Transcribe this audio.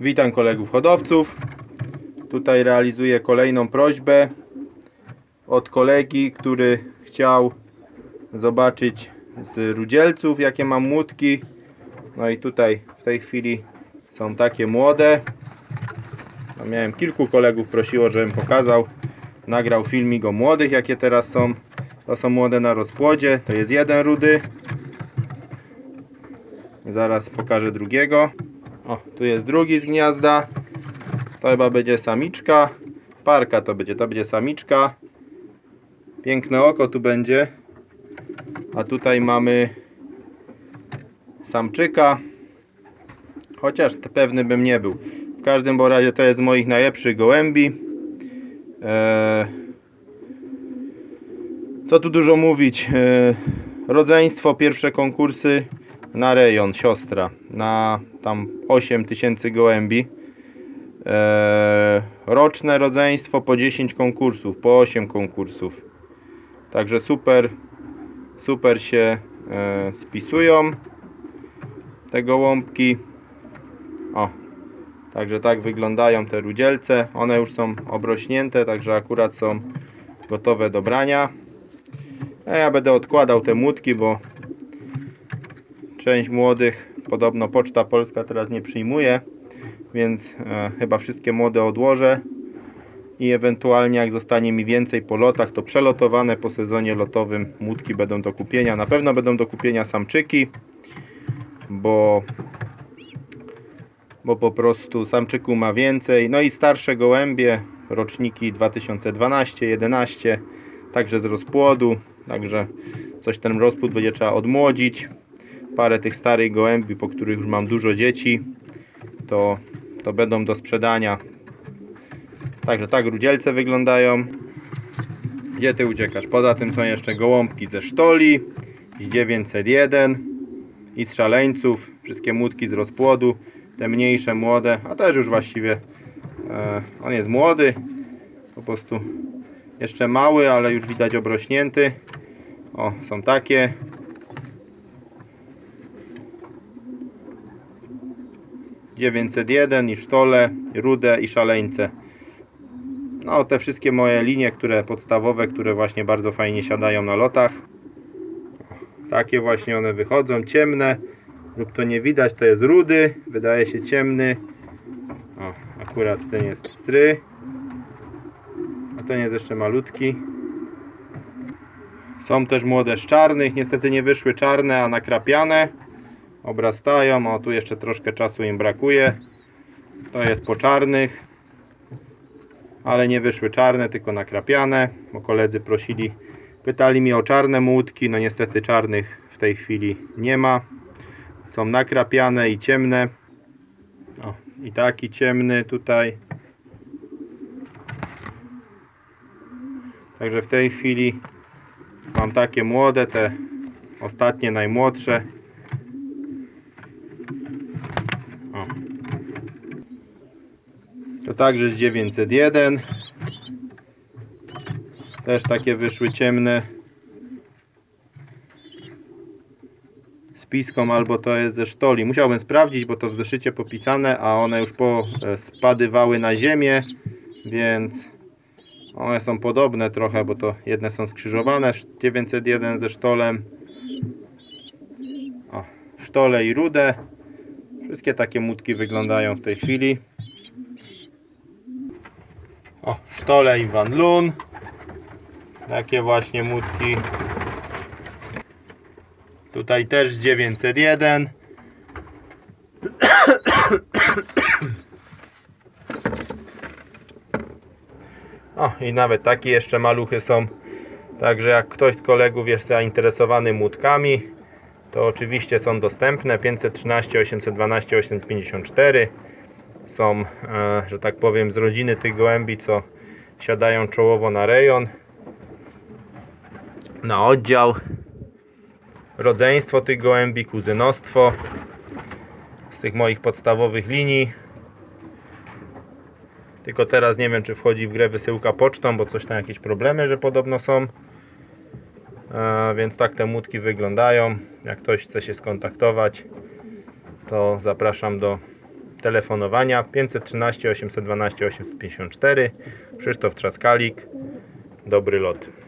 Witam kolegów hodowców. Tutaj realizuję kolejną prośbę od kolegi, który chciał zobaczyć z rudzielców jakie mam młotki. No i tutaj w tej chwili są takie młode. No miałem kilku kolegów prosiło, żebym pokazał. Nagrał filmik o młodych jakie teraz są. To są młode na rozpłodzie. To jest jeden rudy. Zaraz pokażę drugiego. O, tu jest drugi z gniazda. To chyba będzie samiczka. Parka to będzie, to będzie samiczka. Piękne oko tu będzie. A tutaj mamy samczyka. Chociaż pewny bym nie był. W każdym razie to jest z moich najlepszych gołębi. Eee, co tu dużo mówić. Eee, rodzeństwo, pierwsze konkursy na rejon, siostra. Na tam 8 tysięcy gołębi. Eee, roczne rodzeństwo po 10 konkursów, po 8 konkursów. Także super, super się e, spisują te gołąbki. O, także tak wyglądają te rudzielce. One już są obrośnięte, także akurat są gotowe do brania. A ja będę odkładał te młotki, bo część młodych podobno Poczta Polska teraz nie przyjmuje, więc e, chyba wszystkie młode odłożę i ewentualnie jak zostanie mi więcej po lotach, to przelotowane po sezonie lotowym młotki będą do kupienia. Na pewno będą do kupienia samczyki, bo bo po prostu samczyku ma więcej. No i starsze gołębie, roczniki 2012-11, także z rozpłodu, także coś ten rozpłód będzie trzeba odmłodzić. Parę tych starych gołębi, po których już mam dużo dzieci, to, to będą do sprzedania. Także tak rudzielce wyglądają. Gdzie ty uciekasz? Poza tym są jeszcze gołąbki ze sztoli, z 901 i z szaleńców. Wszystkie młotki z rozpłodu. Te mniejsze, młode, a też już właściwie e, on jest młody. Po prostu jeszcze mały, ale już widać obrośnięty. O, są takie. Dziewięćset jeden i sztole, rude i szaleńce. No, te wszystkie moje linie, które podstawowe, które właśnie bardzo fajnie siadają na lotach. Takie właśnie one wychodzą, ciemne, lub to nie widać, to jest rudy, wydaje się ciemny. O, akurat ten jest stry, a ten jest jeszcze malutki. Są też młode z czarnych, niestety nie wyszły czarne, a nakrapiane. Obrastają, o tu jeszcze troszkę czasu im brakuje. To jest po czarnych ale nie wyszły czarne, tylko nakrapiane, bo koledzy prosili, pytali mi o czarne młódki, no niestety czarnych w tej chwili nie ma. Są nakrapiane i ciemne. O, i taki ciemny tutaj. Także w tej chwili mam takie młode, te ostatnie najmłodsze. To także z 901. Też takie wyszły ciemne. Z piską albo to jest ze sztoli. Musiałbym sprawdzić, bo to w zeszycie popisane, a one już po e, spadywały na ziemię, więc one są podobne trochę, bo to jedne są skrzyżowane. 901 ze sztolem. O, sztole i rude. Wszystkie takie mutki wyglądają w tej chwili. O, sztole i Van Loon. Takie właśnie mutki. Tutaj też 901. O, i nawet takie jeszcze maluchy są. Także jak ktoś z kolegów jest zainteresowany mutkami, to oczywiście są dostępne 513, 812, 854 są, e, że tak powiem, z rodziny tych gołębi, co siadają czołowo na rejon, na oddział, rodzeństwo tych gołębi, kuzynostwo z tych moich podstawowych linii. Tylko teraz nie wiem, czy wchodzi w grę wysyłka pocztą, bo coś tam jakieś problemy, że podobno są. E, więc tak te mutki wyglądają. Jak ktoś chce się skontaktować, to zapraszam do telefonowania 513 812 854 Krzysztof Trzaskalik. Dobry lot